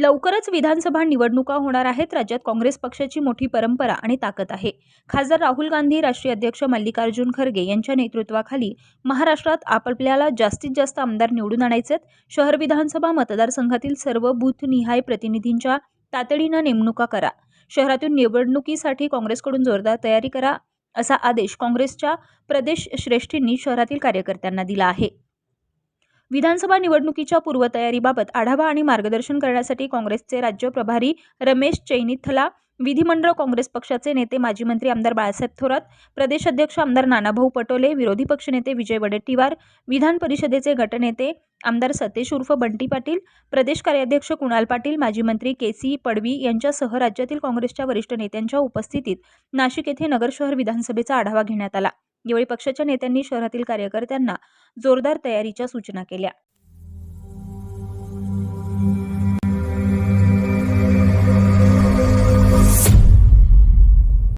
लवकरच विधानसभा निवडणुका होणार आहेत. राज्यात काँग्रेस पक्षाची मोठी परंपरा आणि ताकद आहे. खासदार राहुल गांधी राष्ट्रीय अध्यक्ष मल्लिकार्जुन खरगे यांच्या नेतृत्वाखाली महाराष्ट्रात आपल्याला जास्तीत जास्त आमदार निवडून आणायचे शहर विधानसभा मतदारसंघातील सर्व बूथनिहाय प्रतिनिधींच्या तातडीनं नेमणुका करा. शहरातून निवडणुकीसाठी काँग्रेसकडून जोरदार तयारी करा असा आदेश काँग्रेसच्या प्रदेश श्रेष्ठींनी शहरातील कार्यकर्त्यांना दिला आहे. विधानसभा निवडणुकीच्या पूर्वतयारीबाबत आढावा आणि मार्गदर्शन करण्यासाठी काँग्रेसचे राज्य प्रभारी रमेश चैनिथला विधिमंडळ काँग्रेस पक्षाचे नेते माजी मंत्री आमदार बाळासाहेब थोरात प्रदेश अध्यक्ष आमदार नानाभाऊ पटोले विरोधी पक्षनेते विजय वडेट्टीवार विधान परिषदेचे गटनेते आमदार सतेश उर्फ बंटी पाटील प्रदेश कार्याध्यक्ष कुणाल पाटील माजी मंत्री के सी पडवी यांच्यासह राज्यातील काँग्रेसच्या वरिष्ठ नेत्यांच्या उपस्थितीत नाशिक येथे नगर शहर विधानसभेचा आढावा घेण्यात आला. यावेळी पक्षाच्या नेत्यांनी शहरातील कार्यकर्त्यांना जोरदार तयारीच्या सूचना केल्या.